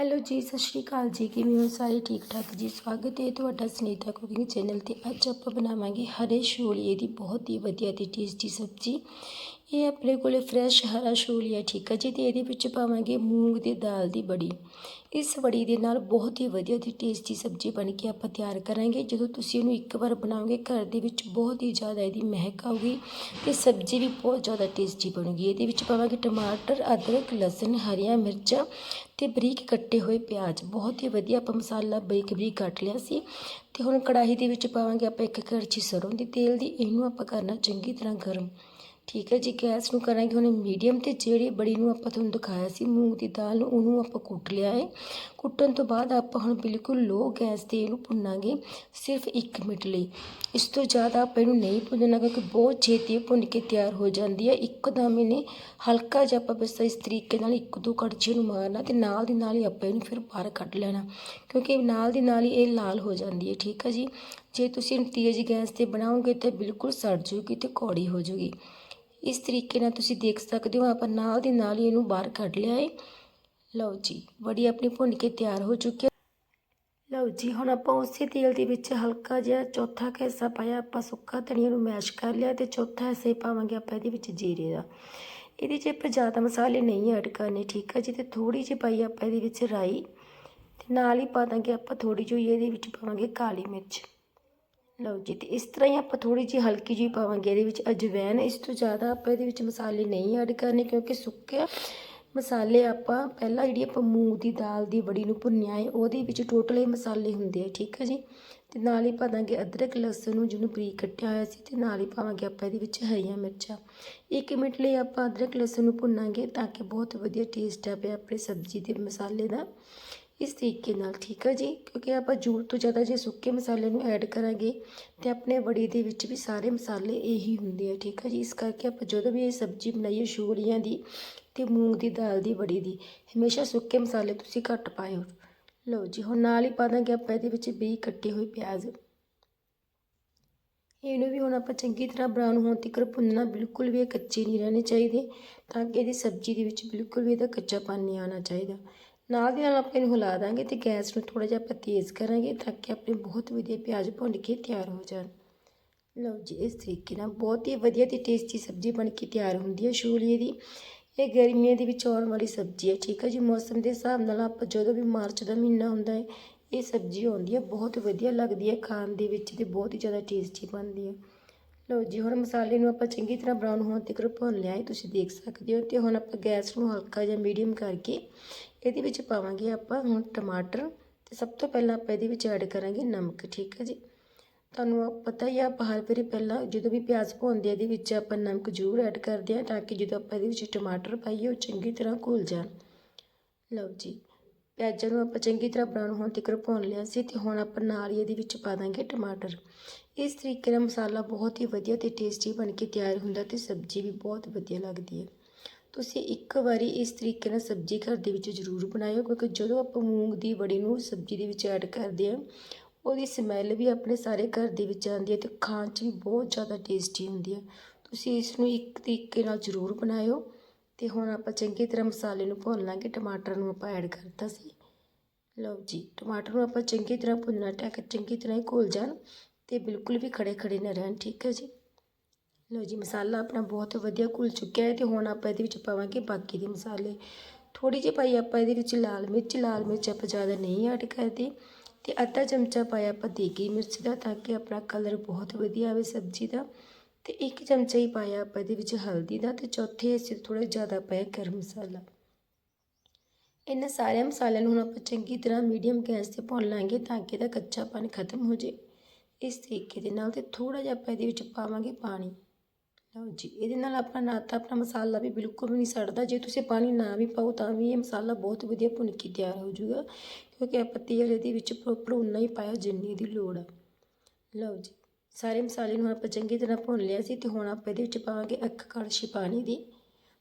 Hello ਜੀ, ਸਤਿ ਸ਼੍ਰੀ ਅਕਾਲ ਜੀ। ਕਿਵੇਂ ਹੋ ਸਾਰੇ? ਠੀਕ ਠਾਕ ਜੀ, ਸਵਾਗਤ ਹੈ ਤੁਹਾਡਾ ਸੁਨੀਤਾ ਕੁਕਿੰਗ ਚੈਨਲ ਤੇ। ਅੱਜ ਆਪਾਂ ਬਣਾਵਾਂਗੇ ਹਰੇ ਛੋਲੀਏ ਦੀ ਬਹੁਤ ਹੀ ਵਧੀਆ ਤੇ ਟੇਸਟੀ ਸਬਜ਼ੀ। ਇਹ ਆਪਣੇ ਕੋਲੇ ਫਰੈਸ਼ ਹਰਾ ਛੋਲੀਆ ਠੀਕ ਹੈ ਜੀ, ਤੇ ਇਹਦੇ ਵਿੱਚ ਪਾਵਾਂਗੇ ਮੂੰਗ ਦੀ ਦਾਲ ਦੀ ਬੜੀ। ਇਸ ਬੜੀ ਦੇ ਨਾਲ ਬਹੁਤ ਹੀ ਵਧੀਆ ਤੇ ਟੇਸਟੀ ਸਬਜ਼ੀ ਬਣ ਕੇ ਆਪਾਂ ਤਿਆਰ ਕਰਾਂਗੇ। ਜਦੋਂ ਤੁਸੀਂ ਇਹਨੂੰ ਇੱਕ ਵਾਰ ਬਣਾਓਗੇ, ਘਰ ਦੇ ਵਿੱਚ ਬਹੁਤ ਹੀ ਜ਼ਿਆਦਾ ਇਹਦੀ ਮਹਿਕ ਆਊਗੀ ਤੇ ਸਬਜ਼ੀ ਵੀ ਬਹੁਤ ਜ਼ਿਆਦਾ ਟੇਸਟੀ ਬਣੂਗੀ। ਇਹਦੇ ਵਿੱਚ ਪਾਵਾਂਗੇ ਟਮਾਟਰ, ਅਦਰਕ, ਲਸਣ, ਹਰੀਆਂ ਮਿਰਚਾਂ ਤੇ ਬਰੀਕ ਕੱਟੇ ਹੋਏ ਪਿਆਜ਼। ਬਹੁਤ ਹੀ ਵਧੀਆ ਆਪਾਂ ਮਸਾਲਾ ਬਰੀਕ ਬਰੀਕ ਕੱਟ ਲਿਆ ਸੀ। ਤੇ ਹੁਣ ਕੜਾਹੀ ਦੇ ਵਿੱਚ ਪਾਵਾਂਗੇ ਆਪਾਂ ਇੱਕ ਕੜਛੀ ਸਰੋਂ ਦੀ ਤੇਲ ਦੀ। ਇਹਨੂੰ ਆਪਾਂ ਕਰਨਾ ਚੰਗੀ ਤਰ੍ਹਾਂ ਗਰਮ। ਠੀਕ ਹੈ ਜੀ, ਗੈਸ ਨੂੰ ਕਰਾਂਗੇ ਹੁਣ ਮੀਡੀਅਮ ਤੇ ਜਿਹੜੀ ਬੜੀ ਨੂੰ ਆਪਾਂ ਤੁਹਾਨੂੰ ਦਿਖਾਇਆ ਸੀ, ਮੂੰਗ ਦੀ ਦਾਲ ਨੂੰ, ਉਹਨੂੰ ਆਪਾਂ ਕੁੱਟ ਲਿਆ ਹੈ। ਕੁੱਟਣ ਤੋਂ ਬਾਅਦ ਆਪਾਂ ਹੁਣ ਬਿਲਕੁਲ ਲੋ ਗੈਸ ਤੇ ਇਹਨੂੰ ਭੁੰਨਾਂਗੇ ਸਿਰਫ 1 ਮਿੰਟ ਲਈ। ਇਸ ਤੋਂ ਜ਼ਿਆਦਾ ਆਪਾਂ ਇਹਨੂੰ ਨਹੀਂ ਭੁੰਨਣਾ ਕਿਉਂਕਿ ਬਹੁਤ ਛੇਤੀ ਇਹ ਭੁੰਨ ਕੇ ਤਿਆਰ ਹੋ ਜਾਂਦੀ ਹੈ। ਇੱਕਦਮ ਇਹਨੇ ਹਲਕਾ ਜਿਹਾ ਆਪਾਂ ਬਸ ਇਸ ਤਰੀਕੇ ਨਾਲ ਇੱਕ ਦੋ ਕੜਛੀ ਨੂੰ ਮਾਰਨਾ ਤੇ ਨਾਲ ਦੀ ਨਾਲ ਹੀ ਆਪਾਂ ਇਹਨੂੰ ਫਿਰ ਬਾਹਰ ਕੱਢ ਲੈਣਾ ਕਿਉਂਕਿ ਨਾਲ ਦੀ ਨਾਲ ਹੀ ਇਹ ਲਾਲ ਹੋ ਜਾਂਦੀ ਹੈ। ਠੀਕ ਹੈ ਜੀ? ਜੇ ਤੁਸੀਂ ਇਹਨੂੰ ਤੇਜ਼ ਗੈਸ ਤੇ ਬਣਾਓਗੇ ਤਾਂ ਬਿਲਕੁਲ ਸੜ ਜੂਗੀ ਤੇ ਕੌੜੀ ਹੋ ਜੂਗੀ ਇਸ ਤਰੀਕੇ ਨਾਲ ਤੁਸੀਂ ਦੇਖ ਸਕਦੇ ਹੋ, ਆਪਾਂ ਨਾਲ ਦੀ ਨਾਲ ਹੀ ਇਹਨੂੰ ਬਾਹਰ ਕੱਢ ਲਿਆ ਹੈ ਲਓ ਜੀ ਬੜੀ ਆਪਣੀ ਭੁੰਨ ਕੇ ਤਿਆਰ ਹੋ ਚੁੱਕੀ ਹੈ। ਲਓ ਜੀ, ਹੁਣ ਆਪਾਂ ਉਸੇ ਤੇਲ ਦੇ ਵਿੱਚ ਹਲਕਾ ਜਿਹਾ ਚੌਥਾ ਕੁ ਹਿੱਸਾ ਪਾਇਆ, ਆਪਾਂ ਸੁੱਕਾ ਧਨੀਆ ਨੂੰ ਮੈਸ਼ ਕਰ ਲਿਆ ਤੇ ਚੌਥਾ ਹਿੱਸਾ ਹੀ ਪਾਵਾਂਗੇ ਆਪਾਂ ਇਹਦੇ ਵਿੱਚ ਜੀਰੇ ਦਾ। ਇਹਦੇ 'ਚ ਆਪਾਂ ਜ਼ਿਆਦਾ ਮਸਾਲੇ ਨਹੀਂ ਐਡ ਕਰਨੇ, ਠੀਕ ਆ ਜੀ? ਤੇ ਥੋੜੀ ਜਿਹੀ ਪਾਈ ਆਪਾਂ ਇਹਦੇ ਵਿੱਚ ਰਾਈ ਤੇ ਨਾਲ ਹੀ ਪਾ ਦਾਂਗੇ ਆਪਾਂ ਥੋੜੀ ਜਿਹੀ ਇਹਦੇ ਵਿੱਚ ਪਾਵਾਂਗੇ ਕਾਲੀ ਮਿਰਚ। ਲਓ ਜੀ, ਤੇ ਇਸ ਤਰ੍ਹਾਂ ਹੀ ਆਪਾਂ ਥੋੜੀ ਜਿਹੀ ਹਲਕੀ ਜਿਹੀ ਪਾਵਾਂਗੇ, ਇਹਦੇ ਵਿੱਚ ਅਜਵੈਨ, ਇਸ ਤੋਂ ਜ਼ਿਆਦਾ ਆਪਾਂ ਇਹਦੇ ਵਿੱਚ ਮਸਾਲੇ ਨਹੀਂ ਐਡ ਕਰਨੇ ਕਿਉਂਕਿ ਸੁੱਕੇ ਮਸਾਲੇ ਆਪਾਂ ਪਹਿਲਾਂ ਜਿਹੜੀ ਆਪਾਂ ਮੂੰਗ ਦੀ ਦਾਲ ਦੀ ਬੜੀ ਨੂੰ ਭੁੰਨਿਆ ਹੈ, ਉਹਦੇ ਵਿੱਚ ਟੋਟਲ ਇਹ ਮਸਾਲੇ ਹੁੰਦੇ ਆ, ਠੀਕ ਹੈ ਜੀ? ਤੇ ਨਾਲ ਹੀ ਪਾ ਦਾਂਗੇ ਅਦਰਕ, ਲਸਣ ਨੂੰ ਜਿਹਨੂੰ ਬਰੀਕ ਕੱਟਿਆ ਹੋਇਆ ਸੀ, ਤੇ ਨਾਲ ਹੀ ਪਾਵਾਂਗੇ ਆਪਾਂ ਇਹਦੇ ਵਿੱਚ ਹਰੀਆਂ ਮਿਰਚਾਂ। 1 ਮਿੰਟ ਲਈ ਆਪਾਂ ਅਦਰਕ, ਲਸਣ ਨੂੰ ਭੁੰਨਾਂਗੇ ਤਾਂ ਕਿ ਬਹੁਤ ਵਧੀਆ ਟੇਸਟ ਆਵੇ ਆਪਣੀ ਸਬਜ਼ੀ ਦੇ ਮਸਾਲੇ ਦਾ। ਇਸ ਤਰੀਕੇ ਨਾਲ, ਠੀਕ ਹੈ ਜੀ? ਕਿਉਂਕਿ ਆਪਾਂ ਜ਼ਰੂਰਤ ਤੋਂ ਜ਼ਿਆਦਾ ਜੇ ਸੁੱਕੇ ਮਸਾਲੇ ਨੂੰ ਐਡ ਕਰਾਂਗੇ, ਤੇ ਆਪਣੇ ਬੜੀ ਦੇ ਵਿੱਚ ਵੀ ਸਾਰੇ ਮਸਾਲੇ ਇਹੀ ਹੁੰਦੇ ਆ, ਠੀਕ ਹੈ ਜੀ? ਇਸ ਕਰਕੇ ਆਪਾਂ ਜਦੋਂ ਵੀ ਇਹ ਸਬਜ਼ੀ ਬਣਾਈਏ ਸ਼ੂਰੀਆਂ ਦੀ ਤੇ ਮੂੰਗ ਦੀ ਦਾਲ ਦੀ ਬੜੀ ਦੀ, ਹਮੇਸ਼ਾ ਸੁੱਕੇ ਮਸਾਲੇ ਤੁਸੀਂ ਘੱਟ ਪਾਇਓ। ਲਓ ਜੀ, ਹੁਣ ਨਾਲ ਹੀ ਪਾ ਦਾਂਗੇ ਆਪਾਂ ਇਹਦੇ ਵਿੱਚ ਵੀ ਕੱਟੇ ਹੋਏ ਪਿਆਜ਼। ਇਹਨੂੰ ਵੀ ਹੁਣ ਆਪਾਂ ਚੰਗੀ ਤਰ੍ਹਾਂ ਬਰਾਊਨ ਹੋਣ ਤੱਕ ਭੁੰਨਣਾ ਬਿਲਕੁਲ ਵੀ ਇਹ ਕੱਚੇ ਨਹੀਂ ਰਹਿਣੇ ਚਾਹੀਦੇ, ਤਾਂ ਕਿ ਇਹਦੀ ਸਬਜ਼ੀ ਦੇ ਵਿੱਚ ਬਿਲਕੁਲ ਵੀ ਇਹਦਾ ਕੱਚਾਪਨ ਨਹੀਂ ਆਉਣਾ ਚਾਹੀਦਾ। ਨਾਲ ਦੀ ਨਾਲ ਆਪਾਂ ਇਹਨੂੰ ਹਿਲਾ ਦਾਂਗੇ ਤੇ ਗੈਸ ਨੂੰ ਥੋੜਾ ਜਿਹਾ ਆਪਾਂ ਤੇਜ਼ ਕਰਾਂਗੇ ਤਾਂ ਕਿ ਆਪਣੇ ਬਹੁਤ ਵਧੀਆ ਪਿਆਜ਼ ਭੁੰਨ ਕੇ ਤਿਆਰ ਹੋ ਜਾਣ। ਲਓ ਜੀ, ਇਸ ਤਰੀਕੇ ਨਾਲ ਬਹੁਤ ਹੀ ਵਧੀਆ ਤੇ ਟੇਸਟੀ ਸਬਜ਼ੀ ਬਣ ਕੇ ਤਿਆਰ ਹੁੰਦੀ ਹੈ ਛੋਲੀਏ ਦੀ। ਇਹ ਗਰਮੀਆਂ ਦੇ ਵਿੱਚ ਆਉਣ ਵਾਲੀ ਸਬਜ਼ੀ ਹੈ, ਠੀਕ ਹੈ ਜੀ। ਮੌਸਮ ਦੇ ਹਿਸਾਬ ਨਾਲ ਆਪਾਂ ਜਦੋਂ ਵੀ ਮਾਰਚ ਦਾ ਮਹੀਨਾ ਹੁੰਦਾ ਹੈ, ਇਹ ਸਬਜ਼ੀ ਆਉਂਦੀ ਹੈ, ਬਹੁਤ ਵਧੀਆ ਲੱਗਦੀ ਹੈ ਖਾਣ ਦੇ ਵਿੱਚ ਤੇ ਬਹੁਤ ਹੀ ਜ਼ਿਆਦਾ ਟੇਸਟੀ ਬਣਦੀ ਹੈ। ਲਓ ਜੀ, ਹੁਣ ਮਸਾਲੇ ਨੂੰ ਆਪਾਂ ਚੰਗੀ ਤਰ੍ਹਾਂ ਬਰਾਊਨ ਹੋਣ ਤੱਕ ਭੁੰਨ ਲਿਆ ਹੈ, ਤੁਸੀਂ ਦੇਖ ਸਕਦੇ ਹੋ। ਤੇ ਹੁਣ ਆਪਾਂ ਗੈਸ ਨੂੰ ਹਲਕਾ ਜਿਹਾ ਮੀਡੀਅਮ ਕਰਕੇ ਇਹਦੇ ਵਿੱਚ ਪਾਵਾਂਗੇ ਆਪਾਂ ਹੁਣ ਟਮਾਟਰ ਤੇ ਸਭ ਤੋਂ ਪਹਿਲਾਂ ਆਪਾਂ ਇਹਦੇ ਵਿੱਚ ਐਡ ਕਰਾਂਗੇ ਨਮਕ, ਠੀਕ ਹੈ ਜੀ। ਤੁਹਾਨੂੰ ਪਤਾ ਹੀ ਆ, ਆਪਾਂ ਹਰ ਵਾਰੀ ਪਹਿਲਾਂ ਜਦੋਂ ਵੀ ਪਿਆਜ਼ ਭੁੰਨਦੇ ਆ, ਇਹਦੇ ਵਿੱਚ ਆਪਾਂ ਨਮਕ ਜ਼ਰੂਰ ਐਡ ਕਰਦੇ ਆ ਤਾਂ ਕਿ ਜਦੋਂ ਆਪਾਂ ਇਹਦੇ ਵਿੱਚ ਟਮਾਟਰ ਪਾਈਏ, ਉਹ ਚੰਗੀ ਤਰ੍ਹਾਂ ਘੁਲ ਜਾਣ। ਲਓ ਜੀ, ਪਿਆਜ਼ਾਂ ਨੂੰ ਆਪਾਂ ਚੰਗੀ ਤਰ੍ਹਾਂ ਬਰਾਊਨ ਹੋਣ ਤੱਕ ਭੁੰਨ ਲਿਆ ਸੀ ਤੇ ਹੁਣ ਆਪਾਂ ਨਾਲ ਹੀ ਇਹਦੇ ਵਿੱਚ ਪਾ ਦਾਂਗੇ ਟਮਾਟਰ। ਇਸ ਤਰੀਕੇ ਨਾਲ ਮਸਾਲਾ ਬਹੁਤ ਹੀ ਵਧੀਆ ਤੇ ਟੇਸਟੀ ਬਣ ਕੇ ਤਿਆਰ ਹੁੰਦਾ ਤੇ ਸਬਜ਼ੀ ਵੀ ਬਹੁਤ ਵਧੀਆ ਲੱਗਦੀ ਹੈ। ਤੁਸੀਂ ਇੱਕ ਵਾਰੀ ਇਸ ਤਰੀਕੇ ਨਾਲ ਸਬਜ਼ੀ ਘਰ ਦੇ ਵਿੱਚ ਜ਼ਰੂਰ ਬਣਾਇਓ, ਕਿਉਂਕਿ ਜਦੋਂ ਆਪਾਂ ਮੂੰਗ ਦੀ ਬੜੀ ਨੂੰ ਸਬਜ਼ੀ ਦੇ ਵਿੱਚ ਐਡ ਕਰਦੇ ਹਾਂ, ਉਹਦੀ ਸਮੈਲ ਵੀ ਆਪਣੇ ਸਾਰੇ ਘਰ ਦੇ ਵਿੱਚ ਆਉਂਦੀ ਹੈ ਤੇ ਖਾਣ 'ਚ ਵੀ ਬਹੁਤ ਜ਼ਿਆਦਾ ਟੇਸਟੀ ਹੁੰਦੀ ਹੈ। ਤੁਸੀਂ ਇਸ ਨੂੰ ਇੱਕ ਤਰੀਕੇ ਨਾਲ ਜ਼ਰੂਰ ਬਣਾਇਓ ਤੇ ਹੁਣ ਆਪਾਂ ਚੰਗੀ ਤਰ੍ਹਾਂ ਮਸਾਲੇ ਨੂੰ ਭੁੰਨ ਲਾਂਗੇ, ਟਮਾਟਰ ਨੂੰ ਆਪਾਂ ਐਡ ਕਰਤਾ ਸੀ। ਲਓ ਜੀ, ਟਮਾਟਰ ਨੂੰ ਆਪਾਂ ਚੰਗੀ ਤਰ੍ਹਾਂ ਭੁੰਨਣਾ, ਟੱਕ ਚੰਗੀ ਤਰ੍ਹਾਂ ਹੀ ਘੁਲ ਜਾਣ ਤੇ ਬਿਲਕੁਲ ਵੀ ਖੜੇ ਖੜੇ ਨਾ ਰਹਿਣ, ਠੀਕ ਹੈ ਜੀ? ਲਓ ਜੀ, ਮਸਾਲਾ ਆਪਣਾ ਬਹੁਤ ਵਧੀਆ ਘੁਲ ਚੁੱਕਿਆ ਹੈ ਤੇ ਹੁਣ ਆਪਾਂ ਇਹਦੇ ਵਿੱਚ ਪਾਵਾਂਗੇ ਬਾਕੀ ਦੇ ਮਸਾਲੇ। ਥੋੜੀ ਜਿਹੀ ਪਾਈ ਆਪਾਂ ਇਹਦੇ ਵਿੱਚ ਲਾਲ ਮਿਰਚ ਲਾਲ ਮਿਰਚ ਆਪਾਂ ਜ਼ਿਆਦਾ ਨਹੀਂ ਐਡ ਕਰਦੇ ਤੇ ਅੱਧਾ ਚਮਚਾ ਪਾਇਆ ਆਪਾਂ ਦੇਗੀ ਮਿਰਚ ਦਾ ਤਾਂ ਕਿ ਆਪਣਾ ਕਲਰ ਬਹੁਤ ਵਧੀਆ ਆਵੇ ਸਬਜ਼ੀ ਦਾ। ਤੇ ਇੱਕ ਚਮਚਾ ਹੀ ਪਾਇਆ ਆਪਾਂ ਇਹਦੇ ਵਿੱਚ ਹਲਦੀ ਦਾ ਤੇ ਚੌਥੇ ਹਿੱਸੇ ਥੋੜਾ ਜ਼ਿਆਦਾ ਪਾਇਆ ਗਰਮ ਮਸਾਲਾ। ਇਹਨਾਂ ਸਾਰੇ ਮਸਾਲਿਆਂ ਨੂੰ ਹੁਣ ਆਪਾਂ ਚੰਗੀ ਤਰ੍ਹਾਂ ਮੀਡੀਅਮ ਗੈਸ ਤੇ ਭੁੰਨ ਲਾਂਗੇ ਤਾਂ ਕਿ ਇਹਦਾ ਕੱਚਾਪਨ ਖਤਮ ਹੋ ਜੇ ਇਸ ਤਰੀਕੇ ਦੇ ਨਾਲ ਤੇ ਥੋੜਾ ਜਿਹਾ ਆਪਾਂ ਇਹਦੇ ਵਿੱਚ ਪਾਵਾਂਗੇ ਪਾਣੀ। ਲਓ ਜੀ, ਇਹਦੇ ਨਾਲ ਆਪਣਾ ਨਾ ਤਾਂ ਆਪਣਾ ਮਸਾਲਾ ਵੀ ਬਿਲਕੁਲ ਵੀ ਨਹੀਂ ਸੜਦਾ। ਜੇ ਤੁਸੀਂ ਪਾਣੀ ਨਾ ਵੀ ਪਾਓ ਤਾਂ ਵੀ ਇਹ ਮਸਾਲਾ ਬਹੁਤ ਵਧੀਆ ਭੁੰਨ ਕੇ ਤਿਆਰ ਹੋ ਜਾਊਗਾ ਕਿਉਂਕਿ ਆਪਾਂ ਤੇਲ ਇਹਦੇ ਵਿੱਚ ਪ੍ਰੋਪਰ ਉਨਾ ਹੀ ਪਾਇਆ ਜਿੰਨੀ ਦੀ ਲੋੜ ਆ। ਲਓ ਜੀ, ਸਾਰੇ ਮਸਾਲੇ ਨੂੰ ਆਪਾਂ ਚੰਗੀ ਤਰ੍ਹਾਂ ਭੁੰਨ ਲਿਆ ਸੀ ਤੇ ਹੁਣ ਆਪਾਂ ਇਹਦੇ ਵਿੱਚ ਪਾਵਾਂਗੇ ਇੱਕ ਕੜਛੀ ਪਾਣੀ ਦੀ।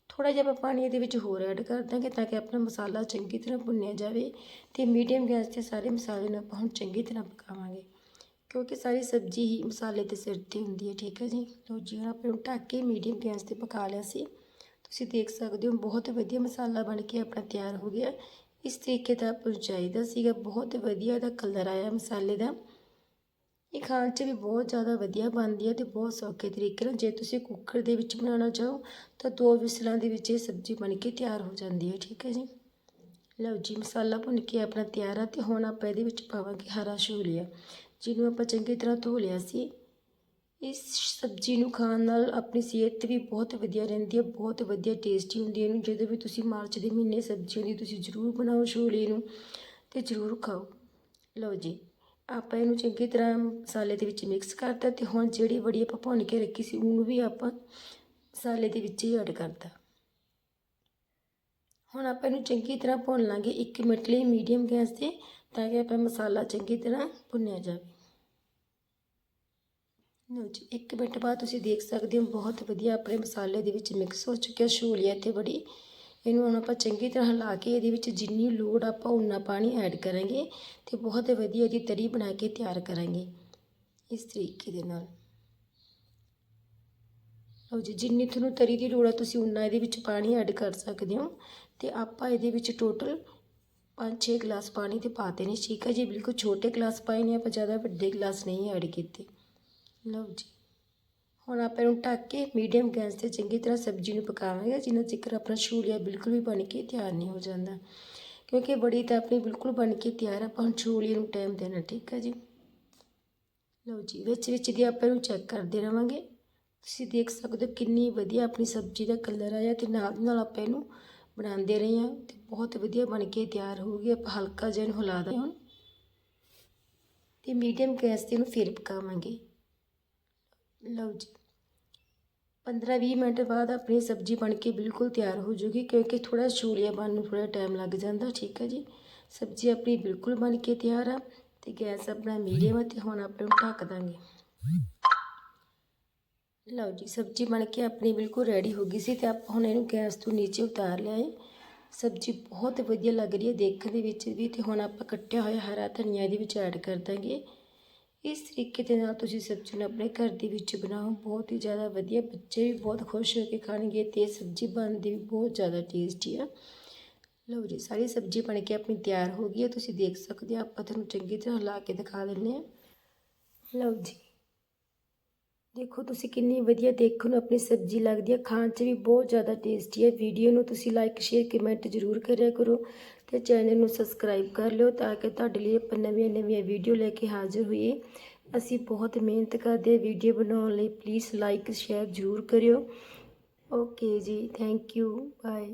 ਥੋੜਾ ਜਿਹਾ ਆਪਾਂ ਪਾਣੀ ਇਹਦੇ ਵਿੱਚ ਹੋਰ ਐਡ ਕਰ ਦਾਂਗੇ ਤਾਂ ਕਿ ਆਪਣਾ ਮਸਾਲਾ ਚੰਗੀ ਤਰ੍ਹਾਂ ਭੁੰਨਿਆ ਜਾਵੇ ਤੇ ਮੀਡੀਅਮ ਗੈਸ ਤੇ ਸਾਰੇ ਮਸਾਲੇ ਨੂੰ ਆਪਾਂ ਹੁਣ ਚੰਗੀ ਤਰ੍ਹਾਂ ਪਕਾਵਾਂਗੇ। ਕਿਉਂਕਿ ਸਾਰੀ ਸਬਜ਼ੀ ਹੀ ਮਸਾਲੇ ਦੇ ਸਿਰ ਤੇ ਹੁੰਦੀ ਹੈ, ਠੀਕ ਹੈ ਜੀ? ਲਓ ਜੀ, ਹੁਣ ਆਪਾਂ ਨੂੰ ਢੱਕ ਕੇ ਮੀਡੀਅਮ ਗੈਸ ਤੇ ਪਕਾ ਲਿਆ ਸੀ। ਤੁਸੀਂ ਦੇਖ ਸਕਦੇ ਹੋ, ਬਹੁਤ ਵਧੀਆ ਮਸਾਲਾ ਬਣ ਕੇ ਆਪਣਾ ਤਿਆਰ ਹੋ ਗਿਆ। ਇਸ ਤਰੀਕੇ ਦਾ ਆਪਾਂ ਨੂੰ ਚਾਹੀਦਾ ਸੀਗਾ, ਬਹੁਤ ਵਧੀਆ ਦਾ ਕਲਰ ਆਇਆ ਮਸਾਲੇ ਦਾ। ਇਹ ਖਾਣ 'ਚ ਵੀ ਬਹੁਤ ਜ਼ਿਆਦਾ ਵਧੀਆ ਬਣਦੀ ਹੈ ਤੇ ਬਹੁਤ ਸੌਖੇ ਤਰੀਕੇ ਨਾਲ, ਜੇ ਤੁਸੀਂ ਕੁੱਕਰ ਦੇ ਵਿੱਚ ਬਣਾਉਣਾ ਚਾਹੋ, ਤਾਂ ਦੋ ਵਿਸਲਾਂ ਦੇ ਵਿੱਚ ਇਹ ਸਬਜ਼ੀ ਬਣ ਕੇ ਤਿਆਰ ਹੋ ਜਾਂਦੀ ਹੈ, ਠੀਕ ਹੈ ਜੀ? ਲਓ ਜੀ, ਮਸਾਲਾ ਭੁੰਨ ਕੇ ਆਪਣਾ ਤਿਆਰ ਆ ਤੇ ਹੁਣ ਆਪਾਂ ਇਹਦੇ ਵਿੱਚ ਪਾਵਾਂਗੇ ਹਰਾ ਛੋਲੀਆ। ਜਿਹਨੂੰ ਆਪਾਂ ਚੰਗੀ ਤਰ੍ਹਾਂ ਧੋ ਲਿਆ ਸੀ। ਇਸ ਸਬਜ਼ੀ ਨੂੰ ਖਾਣ ਨਾਲ ਆਪਣੀ ਸਿਹਤ ਵੀ ਬਹੁਤ ਵਧੀਆ ਰਹਿੰਦੀ ਹੈ, ਬਹੁਤ ਵਧੀਆ ਟੇਸਟੀ ਹੁੰਦੀ ਹੈ ਇਹਨੂੰ। ਜਦੋਂ ਵੀ ਤੁਸੀਂ ਮਾਰਚ ਦੇ ਮਹੀਨੇ ਸਬਜ਼ੀ ਹੁੰਦੀ ਤੁਸੀਂ ਜ਼ਰੂਰ ਬਣਾਓ ਛੋਲੇ ਨੂੰ, ਤੇ ਜ਼ਰੂਰ ਖਾਓ। ਲਓ ਜੀ, ਆਪਾਂ ਇਹਨੂੰ ਚੰਗੀ ਤਰ੍ਹਾਂ ਮਸਾਲੇ ਦੇ ਵਿੱਚ ਮਿਕਸ ਕਰਤਾ ਤੇ ਹੁਣ ਜਿਹੜੀ ਬੜੀ ਆਪਾਂ ਭੁੰਨ ਕੇ ਰੱਖੀ ਸੀ, ਉਹਨੂੰ ਵੀ ਆਪਾਂ ਮਸਾਲੇ ਦੇ ਵਿੱਚ ਹੀ ਐਡ ਕਰਤਾ। ਹੁਣ ਆਪਾਂ ਇਹਨੂੰ ਚੰਗੀ ਤਰ੍ਹਾਂ ਭੁੰਨ ਲਾਂਗੇ 1 ਮਿੰਟ ਲਈ ਮੀਡੀਅਮ ਗੈਸ ਤੇ, ਤਾਂ ਕਿ ਆਪਾਂ ਮਸਾਲਾ ਚੰਗੀ ਤਰ੍ਹਾਂ ਭੁੰਨਿਆ ਜਾਵੇ। ਲਓ ਜੀ 1 ਮਿੰਟ ਬਾਅਦ ਤੁਸੀਂ ਦੇਖ ਸਕਦੇ ਹੋ, ਬਹੁਤ ਵਧੀਆ ਆਪਣੇ ਮਸਾਲੇ ਦੇ ਵਿੱਚ ਮਿਕਸ ਹੋ ਚੁੱਕਿਆ, ਛੋਲੀਆ ਤੇ ਬੜੀ। ਇਹਨੂੰ ਹੁਣ ਆਪਾਂ ਚੰਗੀ ਤਰ੍ਹਾਂ ਹਿਲਾ ਕੇ ਇਹਦੇ ਵਿੱਚ ਜਿੰਨੀ ਲੋੜ ਆਪਾਂ ਉਨਾ ਪਾਣੀ ਐਡ ਕਰਾਂਗੇ ਤੇ ਬਹੁਤ ਵਧੀਆ ਦੀ ਤਰੀ ਬਣਾ ਕੇ ਤਿਆਰ ਕਰਾਂਗੇ ਇਸ ਤਰੀਕੇ ਦੇ ਨਾਲ। ਲਓ ਜੀ, ਜਿੰਨੀ ਤੁਹਾਨੂੰ ਤਰੀ ਦੀ ਲੋੜ ਹੈ ਤੁਸੀਂ ਉਨਾ ਇਹਦੇ ਵਿੱਚ ਪਾਣੀ ਐਡ ਕਰ ਸਕਦੇ ਹੋ। ਤੇ ਆਪਾਂ ਇਹਦੇ ਵਿੱਚ ਟੋਟਲ 5-6 ਗਲਾਸ ਪਾਣੀ ਤੇ ਪਾਤੇ ਨੇ ਠੀਕ ਹੈ ਜੀ, ਬਿਲਕੁਲ ਛੋਟੇ ਗਲਾਸ ਪਾਏ ਨੇ, ਆਪਾਂ ਜ਼ਿਆਦਾ ਵੱਡੇ ਗਲਾਸ ਨਹੀਂ ਐਡ ਕੀਤੇ। ਲਓ ਜੀ। ਹੁਣ ਆਪਾਂ ਇਹਨੂੰ ਢੱਕ ਕੇ ਮੀਡੀਅਮ ਗੈਸ ਤੇ ਚੰਗੀ ਤਰ੍ਹਾਂ ਸਬਜ਼ੀ ਨੂੰ ਪਕਾਵਾਂਗੇ। ਜਿੰਨਾ ਚਿਕਰ ਆਪਣਾ ਛੂਲੀਆ ਬਿਲਕੁਲ ਵੀ ਬਣ ਕੇ ਤਿਆਰ ਨਹੀਂ ਹੋ ਜਾਂਦਾ। ਕਿਉਂਕਿ ਬੜੀ ਤਾਂ ਆਪਣੀ ਬਿਲਕੁਲ ਬਣ ਕੇ ਤਿਆਰ ਆਪਾਂ ਹੁਣ ਛੋਲੀਏ ਨੂੰ ਟਾਈਮ ਦੇਣਾ, ਠੀਕ ਹੈ ਜੀ। ਲਓ ਜੀ, ਵਿੱਚ ਵਿੱਚ ਦੀ ਆਪਾਂ ਇਹਨੂੰ ਚੈੱਕ ਕਰਦੇ ਰਵਾਂਗੇ। ਤੁਸੀਂ ਦੇਖ ਸਕਦੇ ਹੋ ਕਿੰਨੀ ਵਧੀਆ ਆਪਣੀ ਸਬਜ਼ੀ ਦਾ ਕਲਰ ਆਇਆ ਤੇ ਨਾਲ ਦੀ ਨਾਲ ਆਪਾਂ ਇਹਨੂੰ ਬਣਾਉਂਦੇ ਰਹੇ ਹਾਂ ਤੇ ਬਹੁਤ ਵਧੀਆ ਬਣ ਕੇ ਤਿਆਰ ਹੋ ਗਈ ਆਪਾਂ ਹਲਕਾ ਜਿਹਾ ਇਹਨੂੰ ਹਿਲਾ ਦੇ ਹੁਣ ਤੇ ਮੀਡੀਅਮ ਗੈਸ ਤੇ ਇਹਨੂੰ ਫਿਰ ਪਕਾਵਾਂਗੇ। ਲਓ ਜੀ। 15-20 ਮਿੰਟ ਬਾਅਦ ਆਪਣੀ ਸਬਜ਼ੀ ਬਣ ਕੇ ਬਿਲਕੁਲ ਤਿਆਰ ਹੋ ਜੂਗੀ ਕਿਉਂਕਿ ਥੋੜਾ ਛੋਲੀਆ ਬਣਨ ਨੂੰ ਥੋੜਾ ਟਾਈਮ ਲੱਗ ਜਾਂਦਾ, ਠੀਕ ਹੈ ਜੀ? ਸਬਜ਼ੀ ਆਪਣੀ ਬਿਲਕੁਲ ਬਣ ਕੇ ਤਿਆਰ ਆ ਤੇ ਗੈਸ ਆਪਣਾ ਮੀਡੀਅਮ ਹੈ ਤੇ ਹੁਣ ਆਪਾਂ ਨੂੰ ਢੱਕ ਦਾਂਗੇ। ਲਓ ਜੀ, ਸਬਜ਼ੀ ਬਣ ਕੇ ਆਪਣੀ ਬਿਲਕੁਲ ਰੈਡੀ ਹੋ ਗਈ ਸੀ ਤੇ ਆਪਾਂ ਹੁਣ ਇਹਨੂੰ ਗੈਸ ਤੋਂ ਨੀਚੇ ਉਤਾਰ ਲਿਆ ਏ। ਸਬਜ਼ੀ ਬਹੁਤ ਵਧੀਆ ਲੱਗ ਰਹੀ ਹੈ ਦੇਖਣ ਦੇ ਵਿੱਚ ਵੀ ਤੇ ਹੁਣ ਆਪਾਂ ਕੱਟਿਆ ਹੋਇਆ ਹਰਾ ਧਨੀਆ ਇਹਦੇ ਵਿੱਚ ਐਡ ਕਰ ਦਾਂਗੇ। ਇਸ ਤਰੀਕੇ ਦੇ ਨਾਲ ਤੁਸੀਂ ਸਬਜ਼ੀ ਨੂੰ ਆਪਣੇ ਘਰ ਦੇ ਵਿੱਚ ਬਣਾਓ, ਬਹੁਤ ਹੀ ਜ਼ਿਆਦਾ ਵਧੀਆ, ਬੱਚੇ ਵੀ ਬਹੁਤ ਖੁਸ਼ ਹੋ ਕੇ ਖਾਣਗੇ ਤੇ ਸਬਜ਼ੀ ਬਣਦੀ ਵੀ ਬਹੁਤ ਜ਼ਿਆਦਾ ਟੇਸਟੀ ਆ। ਲਓ ਜੀ, ਸਾਰੀ ਸਬਜ਼ੀ ਬਣ ਕੇ ਆਪਣੀ ਤਿਆਰ ਹੋ ਗਈ ਹੈ, ਤੁਸੀਂ ਦੇਖ ਸਕਦੇ ਹੋ, ਆਪਾਂ ਤੁਹਾਨੂੰ ਚੰਗੀ ਤਰ੍ਹਾਂ ਲਾ ਕੇ ਦਿਖਾ ਦਿੰਦੇ ਹਾਂ। ਲਓ ਜੀ ਦੇਖੋ, ਤੁਸੀਂ ਕਿੰਨੀ ਵਧੀਆ ਦੇਖਣ ਨੂੰ ਆਪਣੀ ਸਬਜ਼ੀ ਲੱਗਦੀ ਹੈ। ਖਾਣ 'ਚ ਵੀ ਬਹੁਤ ਜ਼ਿਆਦਾ ਟੇਸਟੀ ਹੈ। ਵੀਡੀਓ ਨੂੰ ਤੁਸੀਂ ਲਾਈਕ ਸ਼ੇਅਰ ਕਮੈਂਟ ਜ਼ਰੂਰ ਕਰਿਆ ਕਰੋ ਤੇ ਚੈਨਲ ਨੂੰ ਸਬਸਕ੍ਰਾਈਬ ਕਰ ਲਿਓ ਤਾਂ ਕਿ ਤੁਹਾਡੇ ਲਈ ਆਪਾਂ ਨਵੀਆਂ ਨਵੀਆਂ ਵੀਡੀਓ ਲੈ ਕੇ ਹਾਜ਼ਰ ਹੋਈਏ। ਅਸੀਂ ਬਹੁਤ ਮਿਹਨਤ ਕਰਦੇ ਵੀਡੀਓ ਬਣਾਉਣ ਲਈ। ਪਲੀਜ਼ ਲਾਈਕ ਸ਼ੇਅਰ ਜ਼ਰੂਰ ਕਰਿਓ। ਓਕੇ ਜੀ ਥੈਂਕ ਯੂ ਬਾਏ